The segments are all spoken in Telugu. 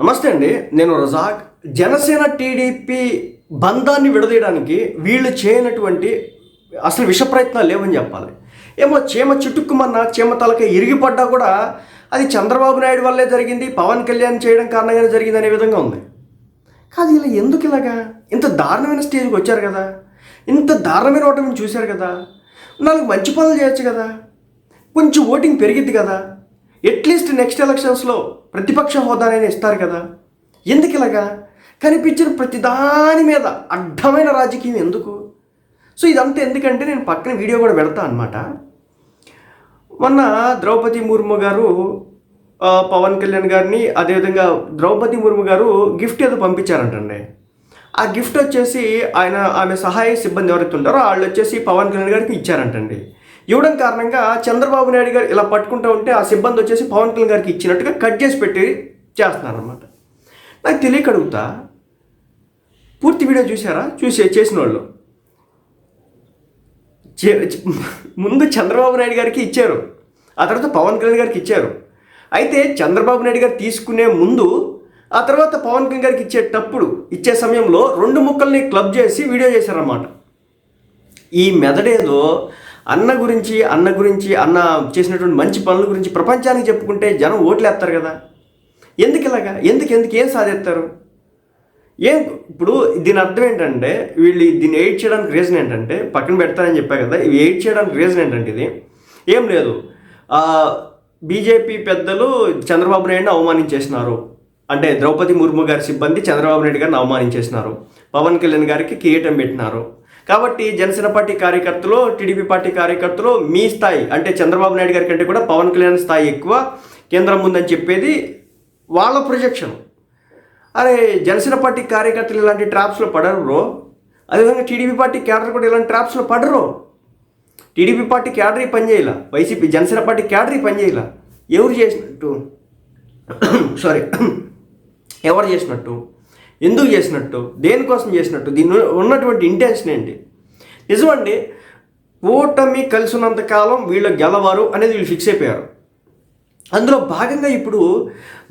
నమస్తే అండి నేను రజాక్. జనసేన టీడీపీ బంధాన్ని విడదీయడానికి వీళ్ళు చేయనటువంటి అసలు విష ప్రయత్నాలు లేవని చెప్పాలి. ఏమో చీమ చుట్టుకుమన్న చీమ తలక ఇరిగిపడ్డా కూడా అది చంద్రబాబు నాయుడు వల్లే జరిగింది పవన్ కళ్యాణ్ చేయడం కారణంగానే జరిగింది అనే విధంగా ఉంది. కాదు ఇలా ఎందుకు ఇలాగా? ఇంత దారుణమైన స్టేజ్కి వచ్చారు కదా. ఇంత దారుణమైన ఓటమిని చూశారు కదా. నాలుగు మంచి పనులు చేయొచ్చు కదా. కొంచెం ఓటింగ్ పెరిగిద్ది కదా. అట్లీస్ట్ నెక్స్ట్ ఎలక్షన్స్లో ప్రతిపక్ష హోదానైనా ఇస్తారు కదా? ఎందుకు ఇలాగా? కనిపించిన ప్రతి దాని మీద అడ్డమైన రాజకీయం ఎందుకు? సో ఇదంతా ఎందుకంటే నేను పక్కన వీడియో కూడా పెడతా అనమాట మొన్న ద్రౌపది ముర్ము గారు పవన్ కళ్యాణ్ గారిని అదేవిధంగా ద్రౌపది ముర్ము గారు గిఫ్ట్ ఏదో పంపించారంటండి. ఆ గిఫ్ట్ వచ్చేసి ఆయన ఆమె సహాయ సిబ్బంది ఎవరైతే ఉంటారో వాళ్ళు వచ్చేసి పవన్ కళ్యాణ్ గారికి ఇచ్చారంటండి. ఇవ్వడం కారణంగా చంద్రబాబు నాయుడు గారు ఇలా పట్టుకుంటూ ఉంటే ఆ సిబ్బంది వచ్చేసి పవన్ కళ్యాణ్ గారికి ఇచ్చినట్టుగా కట్ చేసి పెట్టి చేస్తున్నారనమాట నాకు తెలియక అడుగుతా పూర్తి వీడియో చూసారా చూసే చేసిన వాళ్ళు. చే- ముందు చంద్రబాబు నాయుడు గారికి ఇచ్చారు. ఆ తర్వాత పవన్ కళ్యాణ్ గారికి ఇచ్చారు. అయితే చంద్రబాబు నాయుడు గారు తీసుకునే ముందు ఆ తర్వాత పవన్ కళ్యాణ్ గారికి ఇచ్చేటప్పుడు ఇచ్చే సమయంలో రెండు ముక్కల్ని క్లబ్ చేసి వీడియో చేశారన్నమాట. ఈ మెదడేదో అన్న గురించి అన్న గురించి అన్న చేసినటువంటి మంచి పనుల గురించి ప్రపంచానికి చెప్పుకుంటే జనం ఓట్లు వేస్తారు కదా. ఎందుకు ఇలాగా? ఎందుకు ఎందుకు ఏం సాధిస్తారు? ఏం ఇప్పుడు దీని అర్థం ఏంటంటే వీళ్ళు దీన్ని ఎయిట్ చేయడానికి రీజన్ ఏంటంటే పక్కన పెడతానని చెప్పా కదా ఇవి ఎయిట్ చేయడానికి రీజన్ ఏంటంటే ఇది. ఏం లేదు. బీజేపీ పెద్దలు చంద్రబాబు నాయుడుని అవమానించేసినారు. అంటే ద్రౌపది ముర్ము గారి సిబ్బంది చంద్రబాబు నాయుడు గారిని అవమానించేసినారు. పవన్ కళ్యాణ్ గారికి కిరీటం పెట్టినారు. కాబట్టి జనసేన పార్టీ కార్యకర్తలు టీడీపీ పార్టీ కార్యకర్తలు మీ స్థాయి అంటే చంద్రబాబు నాయుడు గారి కంటే కూడా పవన్ కళ్యాణ్ స్థాయి ఎక్కువ కేంద్రం ముందని చెప్పేది వాళ్ళ ప్రొజెక్షన్ అరే జనసేన పార్టీ కార్యకర్తలు ఇలాంటి ట్రాప్స్లో పడరు బ్రో. అదేవిధంగా టీడీపీ పార్టీ క్యాడర్ కూడా ఇలాంటి ట్రాప్స్లో పడరు. టీడీపీ పార్టీ క్యాడరీ పనిచేయాల వైసీపీ జనసేన పార్టీ క్యాడరీ పనిచేయాల ఎవరు చేసినట్టు? సారీ ఎవరు చేసినట్టు? ఎందుకు చేసినట్టు? దేనికోసం చేసినట్టు? దీని ఉన్నటువంటి ఇంటెన్షన్ ఏంటి? నిజమండి ఓటమి కలిసి ఉన్నంతకాలం వీళ్ళు గెలవారు అనేది వీళ్ళు ఫిక్స్ అయిపోయారు. అందులో భాగంగా ఇప్పుడు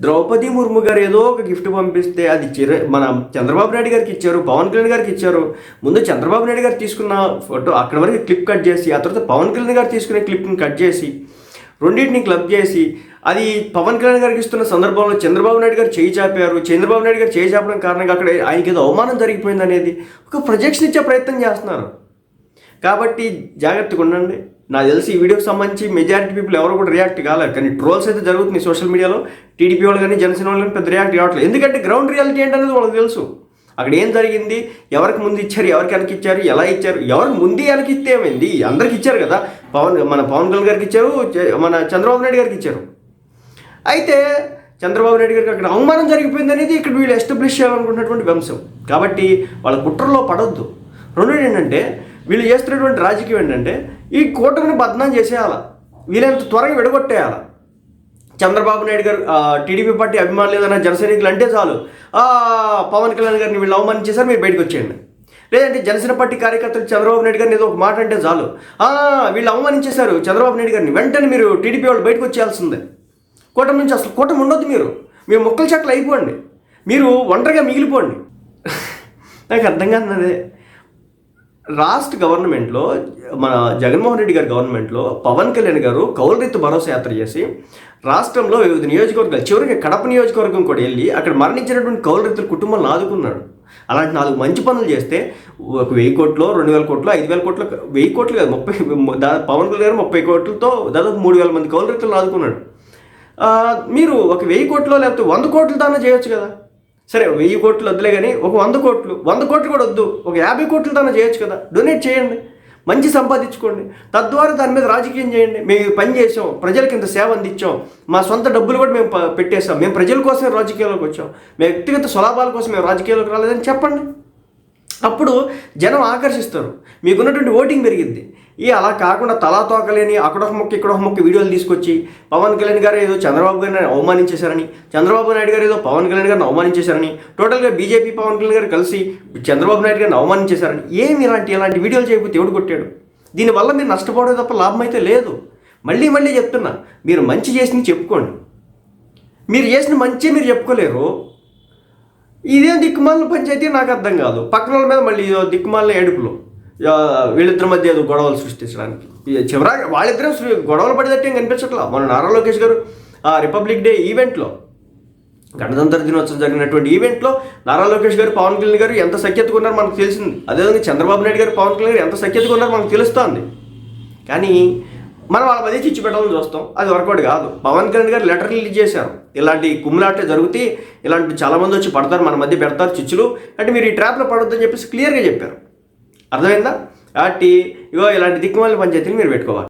ద్రౌపది ముర్ము గారు ఏదో ఒక గిఫ్ట్ పంపిస్తే అది చిర మన చంద్రబాబు నాయుడు గారికి ఇచ్చారు పవన్ కళ్యాణ్ గారికి ఇచ్చారు. ముందు చంద్రబాబు నాయుడు గారు తీసుకున్న ఫోటో అక్కడ వరకు క్లిప్ కట్ చేసి ఆ తర్వాత పవన్ కళ్యాణ్ గారు తీసుకునే క్లిప్ని కట్ చేసి రెండింటిని క్లబ్ చేసి అది పవన్ కళ్యాణ్ గారికి ఇస్తున్న సందర్భంలో చంద్రబాబు నాయుడు గారు చేయి చాపారు. చంద్రబాబు నాయుడు గారు చేయి చాపడం కారణంగా అక్కడ ఆయనకి ఏదో అవమానం జరిగిపోయింది అనేది ఒక ప్రొజెక్షన్ ఇచ్చే ప్రయత్నం చేస్తున్నారు. కాబట్టి జాగ్రత్తగా ఉండండి. నాకు తెలిసి ఈ వీడియోకి సంబంధించి మెజారిటీ పీపుల్ ఎవరు కూడా రియాక్ట్ కాలేదు. కానీ ట్రోల్స్ అయితే జరుగుతుంది సోషల్ మీడియాలో టీడీపీ వాళ్ళు కానీ జనసేన వాళ్ళు కానీ పెద్ద రియాక్ట్ కావట్లేదు. ఎందుకంటే గ్రౌండ్ రియాలిటీ ఏంటనేది వాళ్ళకి తెలుసు. అక్కడ ఏం జరిగింది? ఎవరికి ముందు ఇచ్చారు? ఎవరికి వెనక్కి ఇచ్చారు? ఎలా ఇచ్చారు? ఎవరికి ముందు వెనక్కి ఇస్తే ఏమైంది? అందరికి ఇచ్చారు కదా. పవన్ మన పవన్ కళ్యాణ్ గారికి ఇచ్చారు మన చంద్రబాబు నాయుడు గారికి ఇచ్చారు. అయితే చంద్రబాబు నాయుడు గారికి అక్కడ అవమానం జరిగిపోయింది అనేది ఇక్కడ వీళ్ళు ఎస్టాబ్లిష్ చేయాలనుకున్నటువంటి వంశం. కాబట్టి వాళ్ళ కుట్రలో పడొద్దు. రెండోది ఏంటంటే వీళ్ళు చేస్తున్నటువంటి రాజకీయం ఏంటంటే ఈ కూటమిని బద్నాం చేసేయాల. వీళ్ళంత త్వరగా విడగొట్టేయాలి. చంద్రబాబు నాయుడు గారు టీడీపీ పార్టీ అభిమానులు ఏదైనా జనసైనికులు అంటే చాలు. పవన్ కళ్యాణ్ గారిని వీళ్ళు అవమానించేసారు మీరు బయటకు వచ్చేయండి. లేదంటే జనసేన పార్టీ కార్యకర్తలు చంద్రబాబు నాయుడు గారిని ఏదో ఒక మాట అంటే చాలు. ఆ, వీళ్ళు అవమానించేశారు చంద్రబాబు నాయుడు గారిని. వెంటనే మీరు టీడీపీ వాళ్ళు బయటకు వచ్చేయాల్సిందే. కూటమి నుంచి అసలు కూటమి ఉండొద్దు మీరు. మీరు మొక్కల చెట్లు అయిపోండి. మీరు ఒంటరిగా మిగిలిపోండి. నాకు అర్థం కాదు అదే రాష్ట్ర గవర్నమెంట్లో మన జగన్మోహన్ రెడ్డి గారి గవర్నమెంట్లో పవన్ కళ్యాణ్ గారు కౌలు రైతు భరోసా యాత్ర చేసి రాష్ట్రంలో వివిధ నియోజకవర్గాలు చివరికి కడప నియోజకవర్గం కూడా వెళ్ళి అక్కడ మరణించినటువంటి కౌలు రైతుల కుటుంబాలను ఆదుకున్నాడు అలాంటి నాలుగు మంచి పనులు చేస్తే ఒక వెయ్యి కోట్లు రెండు వేల కోట్లు ఐదు వేల కోట్లు వెయ్యి కోట్లు కాదు ముప్పై పవన్ కళ్యాణ్ గారు ముప్పై కోట్లతో దాదాపు మూడు వేల మంది కౌలు రైతులను ఆదుకున్నాడు మీరు ఒక వెయ్యి కోట్లో లేకపోతే వంద కోట్ల దాకా చేయొచ్చు కదా? సరే వెయ్యి కోట్లు వద్దులే కానీ ఒక వంద కోట్లు వంద కోట్లు కూడా వద్దు. ఒక యాభై కోట్లు తన చేయొచ్చు కదా. డొనేట్ చేయండి. మంచి సంపాదించుకోండి. తద్వారా దాని మీద రాజకీయం చేయండి. మేము పని చేసాం ప్రజలకు ఇంత సేవ అందించాం. మా సొంత డబ్బులు కూడా మేము పెట్టేసాం మేము ప్రజల కోసమే రాజకీయాల్లోకి వచ్చాం. మేము వ్యక్తిగత స్వలాభాల కోసం మేము రాజకీయాల్లోకి రాలేదని చెప్పండి. అప్పుడు జనం ఆకర్షిస్తారు. మీకున్నటువంటి ఓటింగ్ పెరిగింది. ఈ అలా కాకుండా తలా తోకలేని అక్కడొక మొక్క ఇక్కడ ఒక మొక్క వీడియోలు తీసుకొచ్చి పవన్ కళ్యాణ్ గారు ఏదో చంద్రబాబు గారిని అవమానించేశారని చంద్రబాబు నాయుడు గారు ఏదో పవన్ కళ్యాణ్ గారిని అవమానించేశారని టోటల్గా బీజేపీ పవన్ కళ్యాణ్ గారు కలిసి చంద్రబాబు నాయుడు గారిని అవమానించేశారని ఏమి ఇలాంటి ఇలాంటి వీడియోలు చేయకపోతే ఎవడు కొట్టాడు? దీనివల్ల మీరు నష్టపోవడం తప్ప లాభం అయితే లేదు. మళ్ళీ మళ్ళీ చెప్తున్నా మీరు మంచి చేసింది చెప్పుకోండి. మీరు చేసిన మంచి మీరు చెప్పుకోలేరు. ఇదేం దిక్కుమాలిన పంచాయతీ నాకు అర్థం కాదు. పక్కన వాళ్ళ మీద మళ్ళీ దిక్కుమాలిన ఏడుపులు. వీళ్ళిద్దరి మధ్య ఏదో గొడవలు సృష్టించడానికి. చివరా వాళ్ళిద్దరూ గొడవలు పడేటట్టు ఏం కనిపించట్లా? మన నారా లోకేష్ గారు ఆ రిపబ్లిక్ డే ఈవెంట్లో గణతంత్ర దినోత్సవం జరిగినటువంటి ఈవెంట్లో నారా లోకేష్ గారు పవన్ కళ్యాణ్ గారు ఎంత సఖ్యతగా ఉన్నారో మనకు తెలిసింది. అదేవిధంగా చంద్రబాబు నాయుడు గారు పవన్ కళ్యాణ్ గారు ఎంత సఖ్యతగా ఉన్నారో మనకు తెలుస్తోంది. కానీ మనం వాళ్ళ మధ్య చిచ్చు పెట్టాలని చూస్తాం. అది వర్కౌట్ కాదు. పవన్ కళ్యాణ్ గారు లెటర్ రిలీజ్ చేశారు. ఇలాంటి కుమ్ములాటే జరిగితే ఇలాంటి చాలామంది వచ్చి పడతారు మన మధ్య పెడతారు చిచ్చులు. అంటే మీరు ఈ ట్రాప్లో పడొద్దని చెప్పేసి క్లియర్గా చెప్పారు. అర్థమైందా? కాబట్టి ఇగో ఇలాంటి దిక్కుమాలి పంచాయతీలు మీరు పెట్టుకోవాలి.